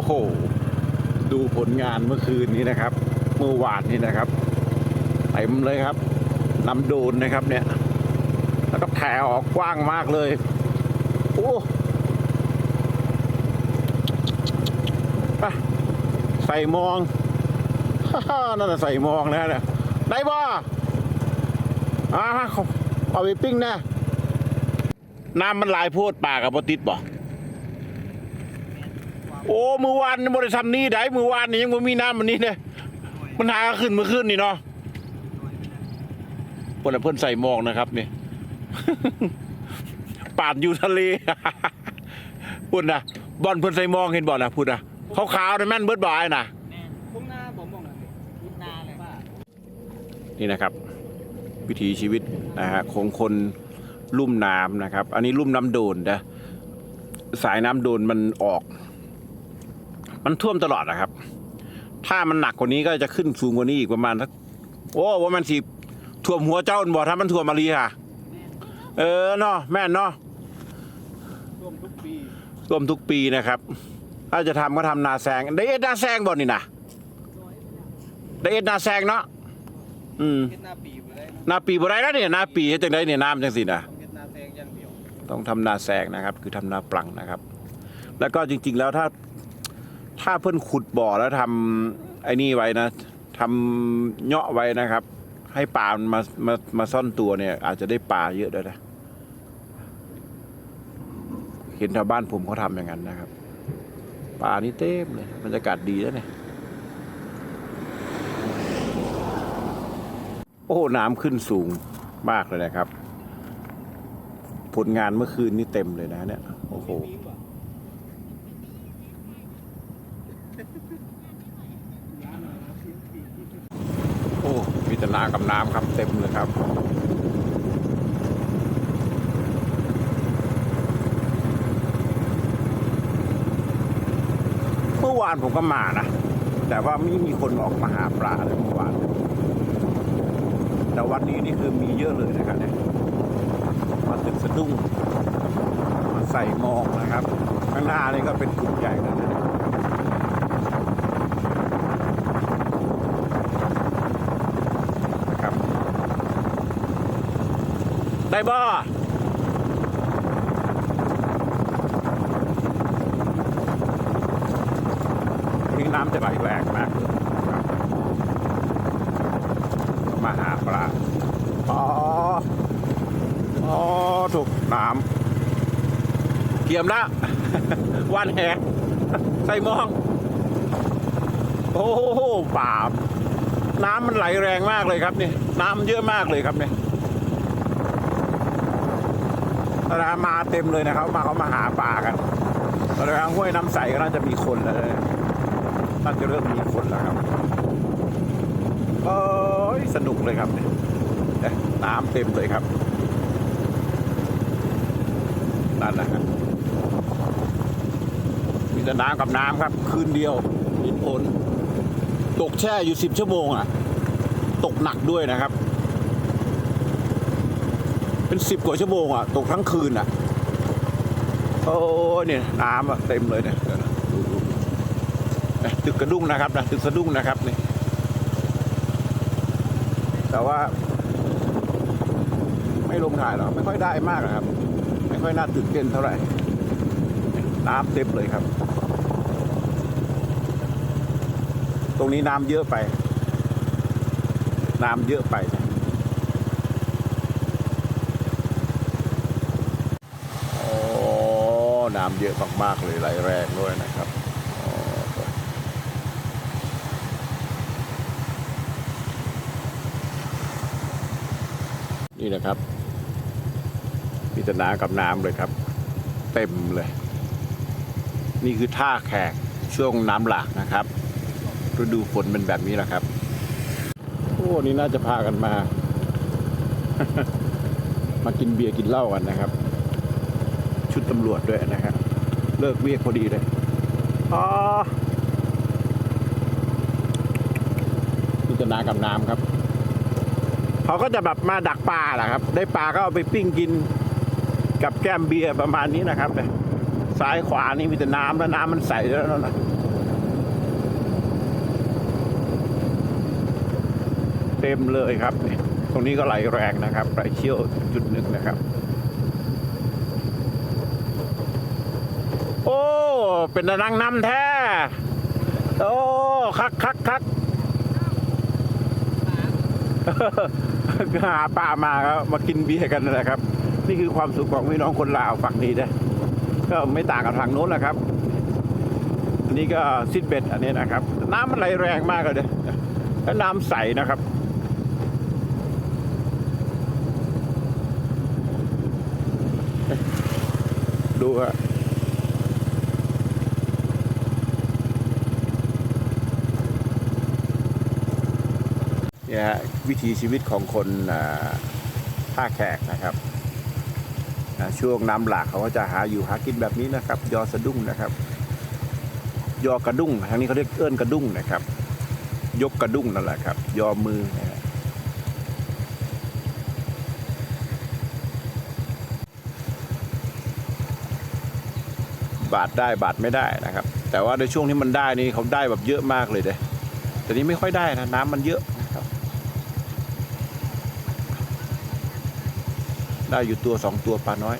อ้โห ดูผลงานเมื่อคืนนี้นะครับ เมื่อวานนี้นะครับเต็มเลยครับนำโดนนะครับเนี่ย แล้วก็แผ่ออกกว้างมากเลย โอ้ไปใส่มองนั่นน่ะใส่มองนะเนี่ย ได้บ่อ่าเอาไปปิ้งนะน้ำมันลายโพดปากกับบติดบ่ โอ้มือวานนี่บริษัทนี้ได้มือวานนี่ยังบ่มีน้ำมันนี้เนี่ยมันหาขึ้นเมื่อคืนนี่เนาะเพิ่นนะเพิ่นใส่หมอกนะครับนี่ปาดอยู่ทะเล พุ่นนะบอลเพิ่นใส่หมอกเห็นบ่นะพุ่นนะขาวๆนะแม่นเบิดบ่ายนะพุ่งหน้าผมมองหน่อยพุ่งหน้าเลยนี่นะครับ วิถีชีวิตนะฮะของคนลุ่มน้ำนะครับ อันนี้ลุ่มน้ำโดนนะสายน้ำโดนมันออก มันท่วมตลอดนะครับ ถ้ามันหนักกว่านี้ก็จะขึ้นสูงกว่านี้อีกประมาณสักโอ้ว่ามันสิท่วมหัวเจ้าบ่ถ้ามันท่วมมาลีค่ะ เออเนาะแม่นเนาะร่วมทุกปีท่วมทุกปีนะครับ ถ้าจะทำก็ทำนาแซงได้เอ็ดนาแซงบ่นี่นะได้เอ็ดนาแซงเนาะอืมเฮ็ดหน้าปีไปเลยนาปีบ่ได้แล้วเนี่ยนาปีเฮ็ดจังไดเนี่ยน้ำจังสินะต้องเฮ็ดหน้าแซงอย่างเดียวต้องทำนาแซงนะครับ คือทำนาปลังนะครับ แล้วก็จริง ๆ แล้วถ้า ถ้าเพิ่อนขุดบ่อแล้วทำไอ้นี่ไว้นะทำเงาะไว้นะครับ ให้ปลามันมามามาซ่อนตัวเนี่ย อาจจะได้ปลาเยอะด้วยนะเห็นชาวบ้านผมเขาทำอย่างนั้นนะครับปลานี่เต็มเลยบรรยากาศดีแล้วเนี่ยโอ้น้ำขึ้นสูงมากเลยนะครับ ผลงานเมื่อคืนนี่เต็มเลยนะเนี่ย โอ้โห มีป่ะ โอ้มีแต่นา กับน้ำครับเต็มเลยครับเมื่อวานผมก็มานะ แต่ว่าไม่มีคนออกมาหาปลาเลยเมื่อวาน แต่วันนี้นี่คือมีเยอะเลยนะครับเนี่ยมาตึกสะดุ้งมาใส่มองนะครับ ข้างหน้านี่ก็เป็นกลุ่มใหญ่เลยนะ ครับ ได้บ่ทิ้งน้ำจะไหลแรงมากมาหาปลา อ๋อ อ๋อ ถูกน้ำเกี่ยมละวันแหกใส่มอง โอ้โหป่าน้ำมันไหลแรงมากเลยครับนี่ น้ำเยอะมากเลยครับเนี่ย นะมาเต็มเลยนะครับ มาเขามาหาปลากันตอนนี้ห้วยน้ำใสก็น่าจะมีคนแล้วนะน่าจะเริ่มมีคนแล้วครับโอ้ยสนุกเลยครับเนี่ยน้ำเต็มเลยครับนั่นแหละครับมีแต่น้ำกับน้ำครับ คืนเดียวมีผลตกแช่อยู่สิบชั่วโมงอะ ตกหนักด้วยนะครับ เป็นสิบกว่าชั่วโมงอะตกทั้งคืนอะ โอ้เนี่ยน้ำอะเต็มเลยเนี่ยตึกกระดุ้งนะครับนะตึกสะดุ้งนะครับนี่แต่ว่า ไม่ลงถ่ายหรอกไม่ค่อยได้มากอะครับ ไม่ค่อยน่าตื่นเต้นเท่าไหร่น้ำเต็มเลยครับ ตรงนี้น้ำเยอะไป น้ำเยอะไปนะโอ้น้ำเยอะมากๆเลยไหลแรงด้วยนะครับนี่นะครับมีแต่น้ำกับน้ำเลยครับ เต็มเลย นี่คือท่าแขกช่วงน้ำหลากนะครับฤดูฝนเป็นแบบนี้แหละครับโอ้นี่น่าจะพากันมา มากินเบียร์กินเหล้ากันนะครับำรวจด้วยนะครับเลิกเวียกพอดีเลยอ๋อพิจนากับน้ำครับ เขาก็จะแบบมาดักปลาแหละครับ ได้ปลาก็เอาไปปิ้งกินกับแก้มเบียร์ประมาณนี้นะครับเนี่ยซ้ายขวานี่มีแต่น้ำแล้วน้ำมันใสแล้วนะเต็มเลยครับ ตรงนี้ก็ไหลแรงนะครับไหลเชี่ยวจุดหนึ่งนะครับ เป็นตะนังน้ำแท้ โอ้คักคักคักหาป่ามาครับมากินเบียร์กันนั่แหละครับ นี่คือความสุขของพี่น้องคนลาวฝั่งนี้นะก็ไม่ต่างกับทางโน้นแหละครับ อันนี้ก็ซิดเบ็ดอันนี้นะครับ น้ำมันไหลแรงมากเลยเนี่ยแล้วน้ำใสนะครับดูฮะ นี่ยฮะวิถีชีวิตของคนท่าแขกนะครับช่วงน้ำหลากเขาก็จะหาอยู่หากินแบบนี้นะครับ ยอสะดุ้งนะครับ ยอกระดุ้งทางนี้เขาเรียกเอื้อนกระดุ้งนะครับ ยกกระดุ้งนั่นแหละครับ ยอมือนะบาทได้บาทไม่ได้นะครับ แต่ว่าในช่วงที่มันได้นี่เขาได้แบบเยอะมากเลยเด้แต่นี้ไม่ค่อยได้นะน้ำมันเยอะนะครับ ได้อยู่ตัวสองตัวปลาน้อย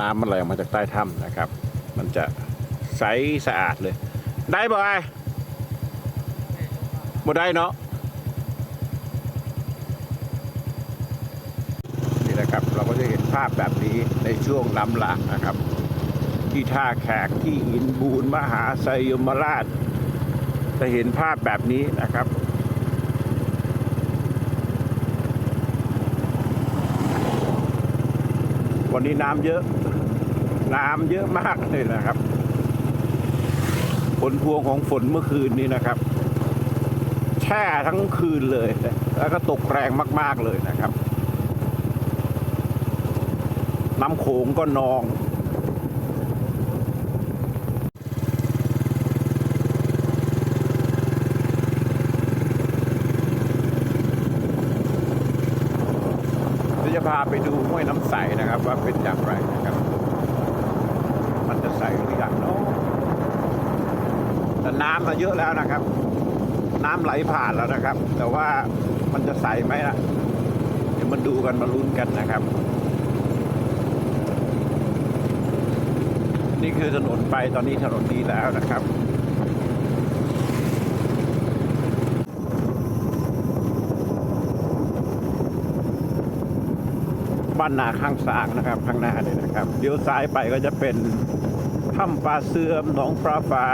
น้ำมันไหลออกมาจากใต้ถ้ำนะครับ มันจะใสสะอาดเลย ได้บ่ไอ้บ่ได้เนาะนี่นะครับ เราก็จะเห็นภาพแบบนี้ในช่วงน้ำหลากนะครับ ที่ท่าแขกที่หินบูนมหาไซยมราชจะเห็นภาพแบบนี้นะครับ วันนี้น้ำเยอะ น้ำเยอะมากเลยนะครับ ผลพวงของฝนเมื่อคืนนี้นะครับ แช่ทั้งคืนเลย แล้วก็ตกแรงมาก ๆเลยนะครับ น้ำโขงก็นอง เดี๋ยวจะ พาไปดูห้วยน้ำใสนะครับ ว่าเป็นอย่างไรนะครับ มันจะใสหรือยังเนาะแต่น้ำมาเยอะแล้วนะครับ น้ำไหลผ่านแล้วนะครับ แต่ว่ามันจะใสไหมล่ะเดี๋ยวมาดูกันมาลุ้นกันนะครับ นี่คือถนนไปตอนนี้ถนนดีแล้วนะครับ บ้านนาข้างสางนะครับข้างหน้าเนี่ยนะครับเลี้ยวซ้ายไปก็จะเป็นถ้ำปลาเสื่อมหนองปลาฝา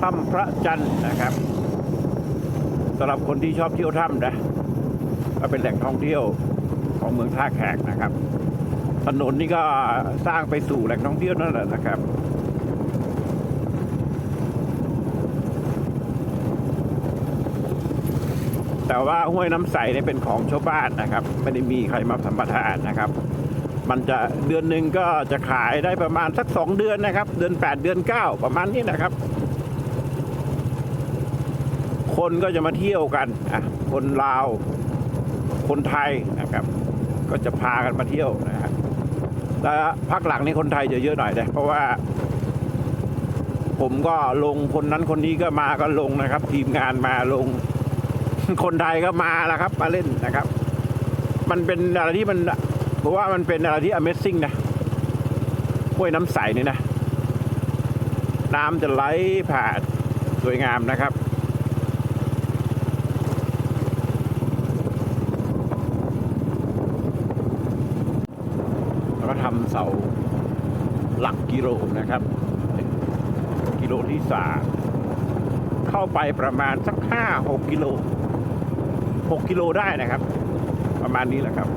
ถ้ำพระจันทร์นะครับสำหรับคนที่ชอบเที่ยวถ้ำนะก็เป็นแหล่งท่องเที่ยวของเมืองท่าแขกนะครับ ถนนนี่ก็สร้างไปสู่แหล่งท่องเที่ยวนั่นแหละนะครับ แต่ว่าห้วยน้ำใสเนี่ยเป็นของชาวบ้านนะครับ ไม่ได้มีใครมาสัมปทานนะครับ มันจะเดือนหนึ่งก็จะขายได้ประมาณสักสองเดือนนะครับ เดือนแปดเดือนเก้าประมาณนี้นะครับ คนก็จะมาเที่ยวกันอะคนลาว คนไทยนะครับ ก็จะพากันมาเที่ยวนะครับแล้วพักหลังนี้คนไทยจะเยอะหน่อยนะเพราะว่า ผมก็ลงคนนั้นคนนี้ก็มาก็ลงนะครับ ทีมงานมาลง คนไทยก็มาแล้วครับ มาเล่นนะครับ มันเป็นอะไรที่มันเพราะว่ามันเป็นอะไรที่ Amazing นะห้วยน้ำใสนี่นะ น้ำจะไหลผ่านสวยงามนะครับแล้วก็ทำเสาหลักกิโลนะครับ กิโลที่สามเข้าไปประมาณสักห้าหกกิโล หกกิโลได้นะครับ ประมาณนี้แหละครับ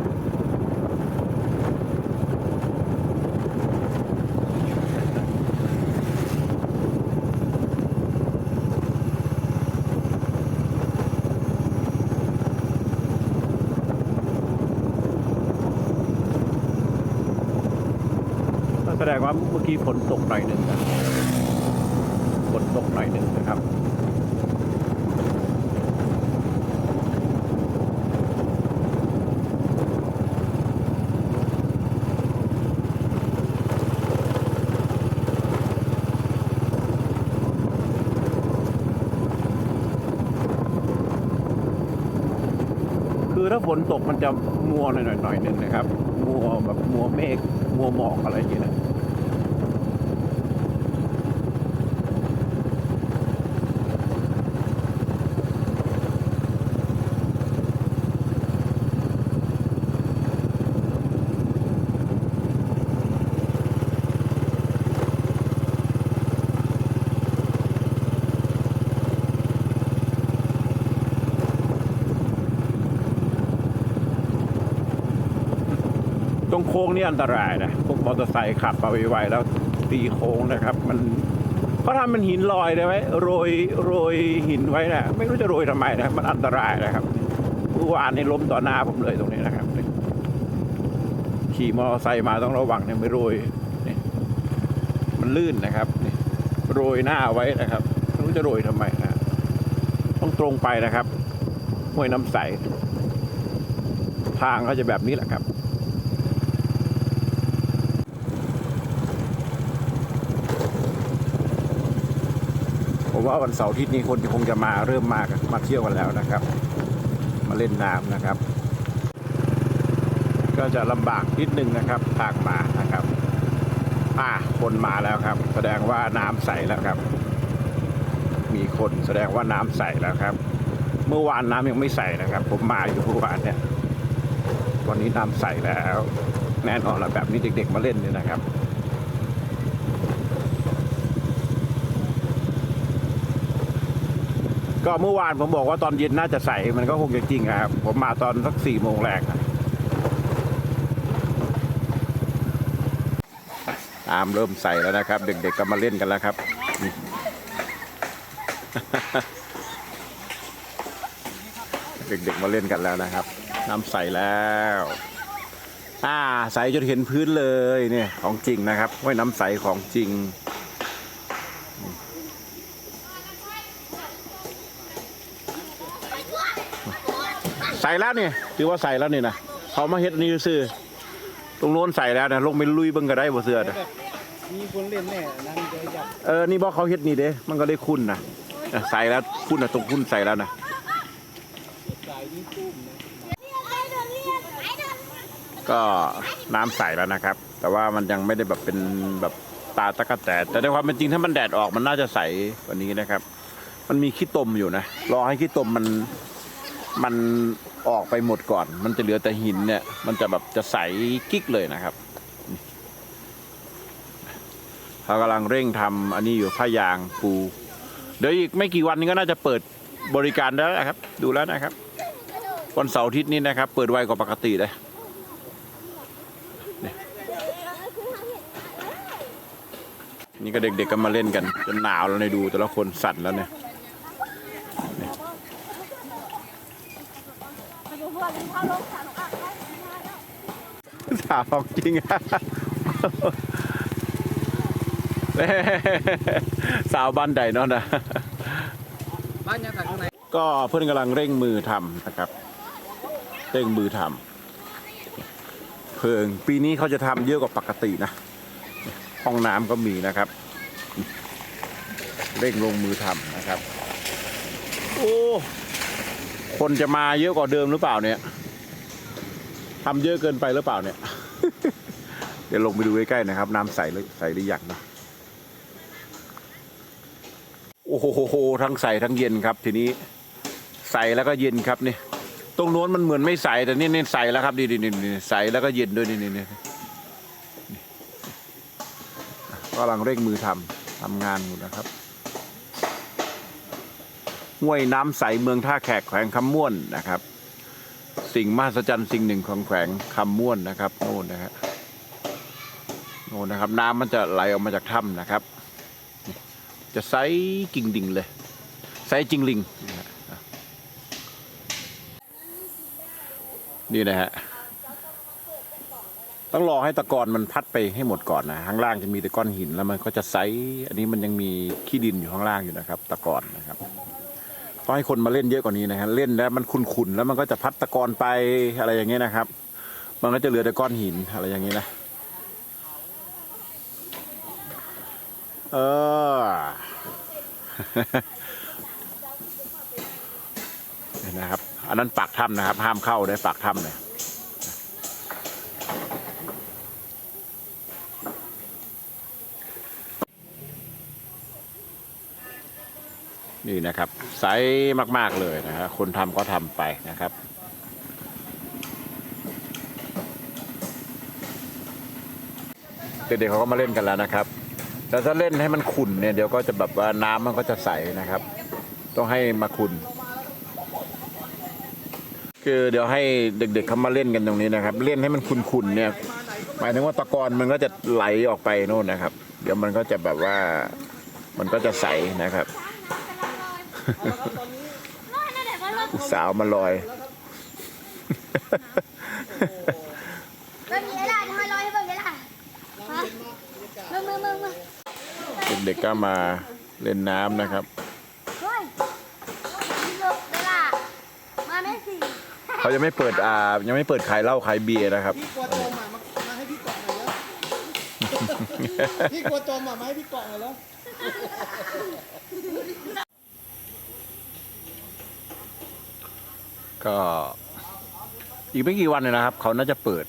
แสดงว่าเมื่อกี้ฝนตกหน่อยหนึ่งนะฝนตกหน่อยหนึ่งนะครับ อ คือถ้าฝนตกมันจะมัวหน่อยหน่อยหนึ่งนะครับ มัวแบบมัวเมฆมัวหมอกอะไรอย่างเงี้ยนะ ค้งนี่อันตรายนะพวกมอเตอร์ไซค์ขับมาไวๆแล้วตีโค้งนะครับ มันเขาทำมันหินลอยได้ไหมโรยโรยหินไว้นะไม่รู้จะโรยทำไมนะมันอันตรายนะครับเมื่อวานนี่ล้มต่อหน้าผมเลยตรงนี้นะครับขี่มอเตอร์ไซค์มาต้องระวังเนี่ยไม่โรยนี่มันลื่นนะครับนี่โรยหน้าไว้นะครับไม่รู้จะโรยทำไมนะต้องตรงไปนะครับห้วยน้ำใสทางก็จะแบบนี้แหละครับ ว่าวันเสาร์อาทิตย์นี้คนคงจะมาเริ่มมากมาเที่ยวกันแล้วนะครับ มาเล่นน้ำนะครับ ก็จะลำบากนิดนึงนะครับทางมานะครับอ่าคนมาแล้วครับ แสดงว่าน้ำใสแล้วครับ มีคนแสดงว่าน้ำใสแล้วครับ เมื่อวานน้ำยังไม่ใสนะครับ ผมมาอยู่เมื่อวานเนี่ยวันนี้น้ำใสแล้ว แน่นอนละแบบนี้เด็ก ๆ มาเล่นเนี่ยนะครับ ก็เมื่อวานผมบอกว่าตอนเย็นน่าจะใสมันก็คงจะจริงครับ ผมมาตอนสักสี่โมงแรกอะน้ำเริ่มใสแล้วนะครับ เด็กๆก็มาเล่นกันแล้วครับ เด็กๆมาเล่นกันแล้วนะครับ น้ำใสแล้วอ่าใสจนเห็นพื้นเลยเนี่ยของจริงนะครับห้วยน้ำใสของจริง ใส่แล้วนี่ถือว่าใส่แล้วนี่นะเขามาเฮ็ดอันนี่ซื้อตรงโน้นใส่แล้วนะลงไปลุยเบิ่งก็ได้บ่เสื้อนะมีคนเล่นแน่นั่นจะจับเออนี่บอกเขาเฮ็ดนี่เด้ มันก็ได้คุณนะอะใส่แล้วคุณนะตรงคุณใส่แล้วนะสายนี่ตุ้มนะก็น้ำใสแล้วนะครับ แต่ว่ามันยังไม่ได้แบบเป็นแบบตาตะกะแตนแต่ในความเป็นจริงถ้ามันแดดออกมันน่าจะใสกว่านี้นะครับ มันมีขี้ตมอยู่นะรอให้ขี้ตมมัน มันออกไปหมดก่อน มันจะเหลือแต่หินเนี่ย มันจะแบบจะใสกิ๊กเลยนะครับเขากำลังเร่งทำอันนี้อยู่ผ้ายางปู เดี๋ยวอีกไม่กี่วันนี้ก็น่าจะเปิดบริการแล้วนะครับ ดูแล้วนะครับ วันเสาร์อาทิตย์นี้นะครับ เปิดไวกว่าปกติเลยนี่ก็เด็กๆก็มาเล่นกันจนหนาวแล้วในดูแต่ละคนสั่นแล้วเนี่ย สาวของจริงอะสาวบ้านใดเนาะนะบ้านยังแต่ข้างในก็เพื่อนกำลังเร่งมือทำนะครับ เร่งมือทำเพิงปีนี้เขาจะทำเยอะกว่าปกตินะ ห้องน้ำก็มีนะครับ เร่งลงมือทำนะครับ โอ้คนจะมาเยอะกว่าเดิมหรือเปล่าเนี่ยทำเยอะเกินไปหรือเปล่าเนี่ย เดี๋ยวลงไปดูใกล้ๆนะครับ น้ำใสใสหรือยังนะโอ้โหทั้งใสทั้งเย็นครับ ทีนี้ใสแล้วก็เย็นครับนี่ตรงโน้นมันเหมือนไม่ใสแต่นี่นี่ใสแล้วครับนี่นี่นี่ใสแล้วก็เย็นด้วยนี่นี่นี่กำลังเร่งมือทำทำงานอยู่นะครับห้วยน้ำใสเมืองท่าแขกแขวงคำม่วนนะครับ สิ่งมหัศจรรย์สิ่งหนึ่งของแขวงคำม่วนนะครับโน่นนะฮะโน่นนะครับ น้ำมันจะไหลออกมาจากถ้ำนะครับ จะใสกิ่งดิ่งเลยใสจริงลิงนี่นะฮะต้องรอให้ตะกอนมันพัดไปให้หมดก่อนนะข้างล่างจะมีแต่ก้อนหินแล้วมันก็จะใสอันนี้มันยังมีขี้ดินอยู่ข้างล่างอยู่นะครับ ตะกอนนะครับต้องให้คนมาเล่นเยอะกว่านี้นะฮะเล่นแล้วมันขุ่นๆแล้วมันก็จะพัดตะกอนไปอะไรอย่างเงี้ยนะครับ มันก็จะเหลือแต่ก้อนหินอะไรอย่างเงี้ยนะ เออเห็นนะครับ อันนั้นปากถ้ำนะครับ ห้ามเข้าได้ปากถ้ำเลยนี่นะครับใสมาก ๆ เลยนะฮะคนทำก็ทำไปนะครับ เด็กๆเขาก็มาเล่นกันแล้วนะครับ แต่ถ้าเล่นให้มันขุ่นเนี่ยเดี๋ยวก็จะแบบว่าน้ำมันก็จะใสนะครับ ต้องให้มาขุ่นคือเดี๋ยวให้เด็กๆเขามาเล่นกันตรงนี้นะครับ เล่นให้มันขุ่นๆเนี่ยหมายถึงว่าตะกอนมันก็จะไหลออกไปโน่นนะครับ เดี๋ยวมันก็จะแบบว่ามันก็จะใสนะครับสาวมาลอยแล้วมีไอ้ล่ะทำไมลอยให้เบิ่งได้ล่ะฮะมึงมึงมึงมึง เด็กๆก็มาเล่นน้ำนะครับ เฮ้ยมีลูกได้ล่ะมาแม่สิเขายังไม่เปิดอ่ายังไม่เปิดขายเหล้าขายเบียร์นะครับ พี่กลัวจมอะมามาให้พี่เกาะหน่อยแล้ว พี่กลัวจมอะมาให้พี่เกาะหน่อยแล้ว ก็อีกไม่กี่วันเลยนะครับ เขาน่าจะเปิด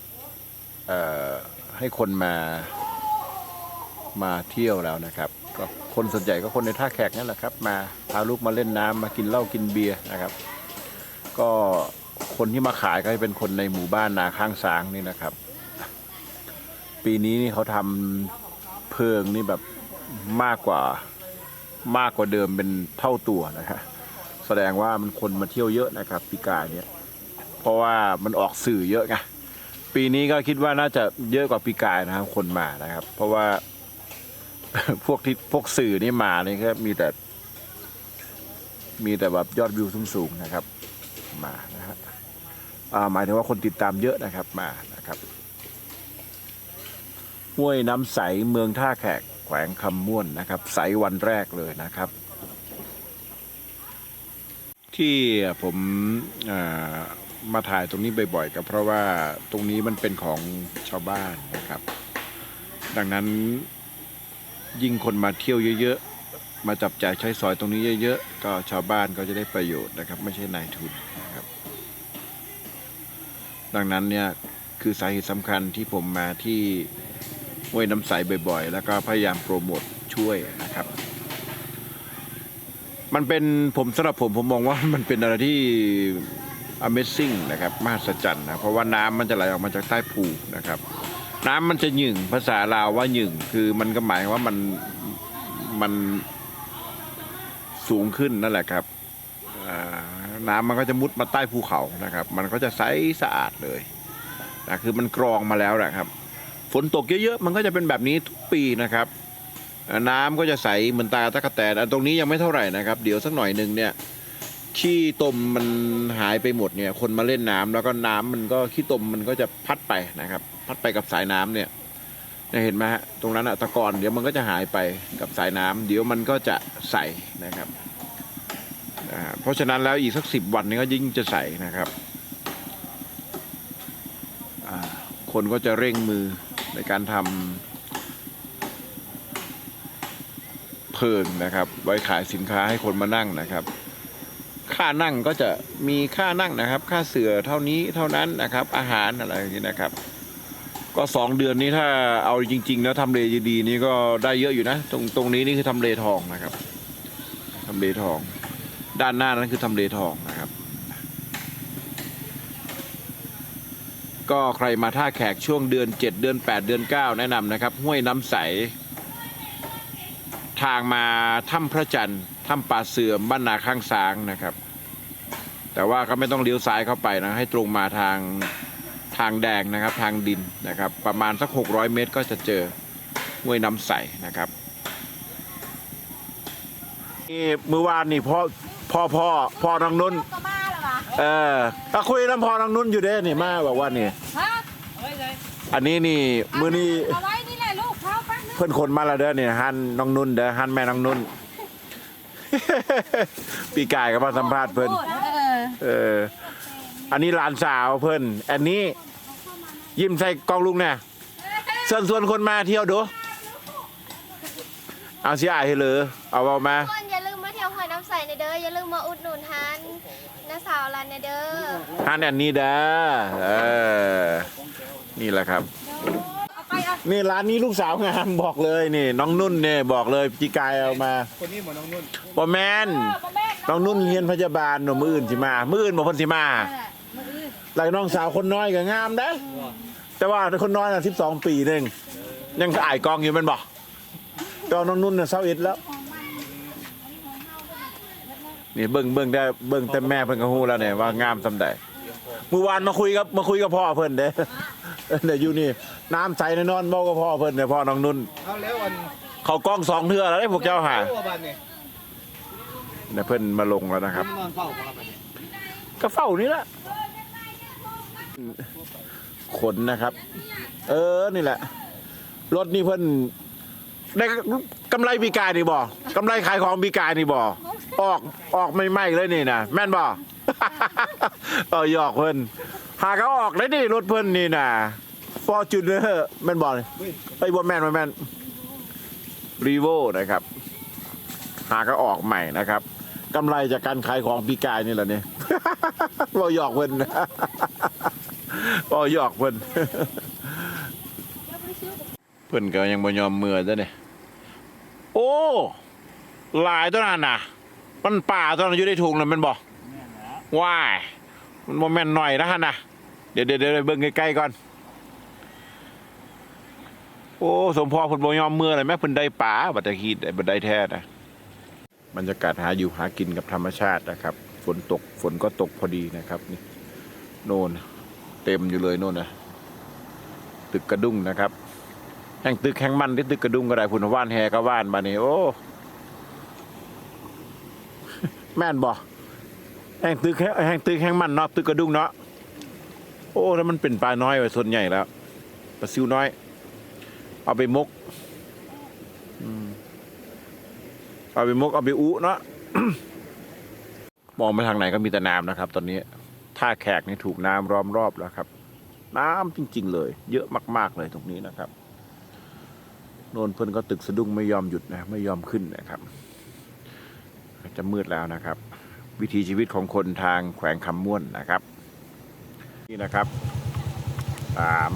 เอ่อให้คนมา มาเที่ยวแล้วนะครับ ก็คนส่วนใหญ่ก็คนในท่าแขกนั่นแหละครับ มาพาลูกมาเล่นน้ำมากินเหล้ากินเบียร์นะครับ ก็คนที่มาขายก็จะเป็นคนในหมู่บ้านนาข้างสางนี่นะครับ ปีนี้นี่เขาทำเพิงนี่แบบมากกว่ามากกว่าเดิมเป็นเท่าตัวนะครับแสดงว่ามันคนมาเที่ยวเยอะนะครับปีกายเนี่ยเพราะว่ามันออกสื่อเยอะไงปีนี้ก็คิดว่าน่าจะเยอะกว่าปีกายนะครับคนมานะครับ เพราะว่า พวกที่พวกสื่อนี่มานี่ก็มีแต่ มีแต่แบบยอดวิวสูงๆนะครับ มานะฮะหมายถึงว่าคนติดตามเยอะนะครับมานะครับห้วยน้ำใสเมืองท่าแขกแขวงคำม่วนนะครับ ใสวันแรกเลยนะครับ ที่ผมมาถ่ายตรงนี้บ่อยๆก็เพราะว่าตรงนี้มันเป็นของชาวบ้านนะครับ ดังนั้น ยิ่งคนมาเที่ยวเยอะๆ มาจับจ่ายใช้สอยตรงนี้เยอะๆ ก็ชาวบ้านก็จะได้ประโยชน์นะครับ ไม่ใช่นายทุนนะครับ ดังนั้นเนี่ยคือสาเหตุสำคัญที่ผมมาที่ห้วยน้ำใสบ่อยๆ แล้วก็พยายามโปรโมทช่วยนะครับ มันเป็นผมสำหรับผมผมมองว่ามันเป็นอะไรที่ Amazing นะครับ มหัศจรรย์นะ เพราะว่าน้ำมันจะไหลออกมาจากใต้ภูนะครับ น้ำมันจะหยิ่งภาษาลาวว่าหยิ่งคือมันก็หมายว่ามันมันสูงขึ้นนั่นแหละครับน้ำมันก็จะมุดมาใต้ภูเขานะครับ มันก็จะใสสะอาดเลยนะคือมันกรองมาแล้วนะครับ ฝนตกเยอะๆมันก็จะเป็นแบบนี้ทุกปีนะครับ น้ำก็จะใสเหมือนตาตะกะแตนตรงนี้ยังไม่เท่าไหร่นะครับ เดี๋ยวสักหน่อยหนึ่งเนี่ย ขี้ตมมันหายไปหมดเนี่ย คนมาเล่นน้ำแล้วก็น้ำมันก็ขี้ตมมันก็จะพัดไปนะครับ พัดไปกับสายน้ำเนี่ยเนี่ยเห็นไหมฮะตรงนั้นอะตะกอนเดี๋ยวมันก็จะหายไปกับสายน้ำเดี๋ยวมันก็จะใสนะครับเพราะฉะนั้นแล้วอีกสักสิบวันนี้ก็ยิ่งจะใสนะครับคนก็จะเร่งมือในการทำเพิงนะครับ ไว้ขายสินค้าให้คนมานั่งนะครับ ค่านั่งก็จะมีค่านั่งนะครับ ค่าเสือเท่านี้เท่านั้นนะครับ อาหารอะไรอย่างนี้นะครับ ก็สองเดือนนี้ถ้าเอาจริง ๆ แล้วทำเลดีๆนี่ก็ได้เยอะอยู่นะ ตรงตรงนี้นี่คือทำเลทองนะครับทำเลทอง ด้านหน้านั้นคือทำเลทองนะครับ ก็ใครมาท่าแขกช่วงเดือน 7 เดือน 8 เดือน 9 แนะนำนะครับ ห้วยน้ำใส ทางมาถ้ำพระจันทร์ถ้ำป่าเสื่อมบ้านนาข้างสางนะครับ แต่ว่าก็ไม่ต้องเลี้ยวซ้ายเข้าไปนะ ให้ตรงมาทางทางแดงนะครับ ทางดินนะครับ ประมาณสัก 600 เมตรก็จะเจอห้วยน้ำใสนะครับนี่มือวานนี่พ่อพ่อพ่อพ่อน้องนุ่นก็มาแล้ววะเออถ้าคุยน้ำพ่อน้องนุ่นอยู่เด้นี่มาบอกว่านี่ฮะอันนี้นี่มือนี้เอาไว้นี่แหละลูกเขาแป๊บนึงเพื่อนคนมาและเด้อเนี่ยฮันน้องนุ่นเด้อฮันแม่น้องนุ่นปีกายก็มาสัมภาษณ์เพื่อน เออเออ อันนี้หลานสาวเพื่อนอันนี้ ยิ้มใส่กล้องลุงเนี่ยเชิญชวนคนมาเที่ยวดูเอาเสียอายให้เลยเอาเอามา ทุกคนอย่าลืมมาเที่ยวหอยน้ำใสในเด้ออย่าลืมมาอุดหนุนฮันน้าสาวร้านเด้อท่านอันนี้เด้อเออ นี่แหละครับ นี่ร้านนี้ลูกสาวงามบอกเลยนี่ น้องนุ่นเนี่ยบอกเลยจีกายเอามา คนนี้เหมือนน้องนุ่นบอแมน น้องนุ่นเรียนพยาบาลหนูมืออื่นสิมา มืออื่นบ่เพิ่นสิมาแล้วน้องสาวคนน้อยก็งามได้อแต่ว่าคนน้อยน่ะ12 ปีหนึงยังถ่ายกองอยู่แมันบ่ตอนน้องนุ่นน่ะ21แล้ว นี่เบิ่งเบิ่งได้เบิ่งแต่แม่เพิ่นก็ฮู้แล้วเนี่ยว่างามซำใดเมื่อวานมาคุยกับมาคุยกับพ่อเพิ่นเด้เดี๋ยวอยู่นี่น้ำใสแน่นอนเว้ากับพ่อเพิ่นเนี่ยพ่อน้องนุ่น เอาแล้ววันเขากล้องสองเทื่อแล้วได้พวกเจ้าหา ตัวบันเนี่ย เนี่ยเพิ่นมาลงแล้วนะครับ นอนเฝ้าครับบันก็เฝ้านี่แหละขนนะครับ เออนี่แหละ รถนี่เพิ่นได้กำไรปีกายนี่บ่กำไรขายของปีกายนี่บ่ออกออกไม่ไหมเลยนี่นะแม่นบ่ เออหยอกเพิ่นหาเขาออกได้ดิรถเพิ่นนี่นะฟอร์จูเนอร์แม่นบ่นี่ไอ้ยบ่แม่นบ่แม่นรีโวนะครับ หาก็ออกใหม่นะครับ กำไรจากการขายของปีกายนี่แหละเนี่ยบ่หยอกเพิ่นบ่หยอกเพิ่นเพิ่นก็ยังบ่ยอมเมือซะเนี่ยโอ้หลายตัวนั้นน่ะ มันป่าตัวนั้นอยู่ในถุงน่ะมันบ่ว้ายมันบ่แม่นหน่อยนะฮะน่ะเดี๋ยวเดี๋ยวเดี๋ยวเบิ่งใกล้ๆก่อน โอ้ สมพรเพิ่นบ่ยอมเมือเลยแม่เพิ่นได้ป่าบัดตะคีดไดบัดได้แท้นะ บรรยากาศหาอยู่หากินกับธรรมชาตินะครับ ฝนตกฝนก็ตกพอดีนะครับนี่โน่นเต็มอยู่เลยโน่นนะตึกกระดุ้งนะครับ แห่งตึกแห่งมันที่ตึกกระดุมก็ได้พุนว่านแฮก็ว่านมานี่โอ้แม่นบ่แห่งตึกแห่งตึกแห่งมันเนาะตึกกระดุมเนาะโอ้แล้วมันเป็นปลาน้อยไว้ส่วนใหญ่แล้วปลาซิวน้อย เอาไปมก อืม เอาไปมกเอาไปอุเนาะมองไปทางไหนก็มีแต่น้ำนะครับ ตอนนี้ท่าแขกนี่ถูกน้ำล้อมรอบแล้วครับ น้ำจริง ๆ เลย เยอะมาก ๆเลยตรงนี้นะครับโนนเพิ่อนก็ตึกสะดุ้งไม่ยอมหยุดนะไม่ยอมขึ้นนะครับ จะมืดแล้วนะครับ วิถีชีวิตของคนทางแขวงคำม่วนนะครับ นี่นะครับสาม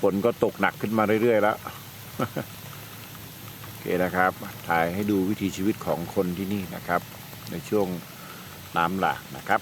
ฝนก็ตกหนักขึ้นมาเรื่อย ๆ แล้ว เคนะครับถ่ายให้ดูวิถีชีวิตของคนที่นี่นะครับ ในช่วงน้ำหลากนะครับ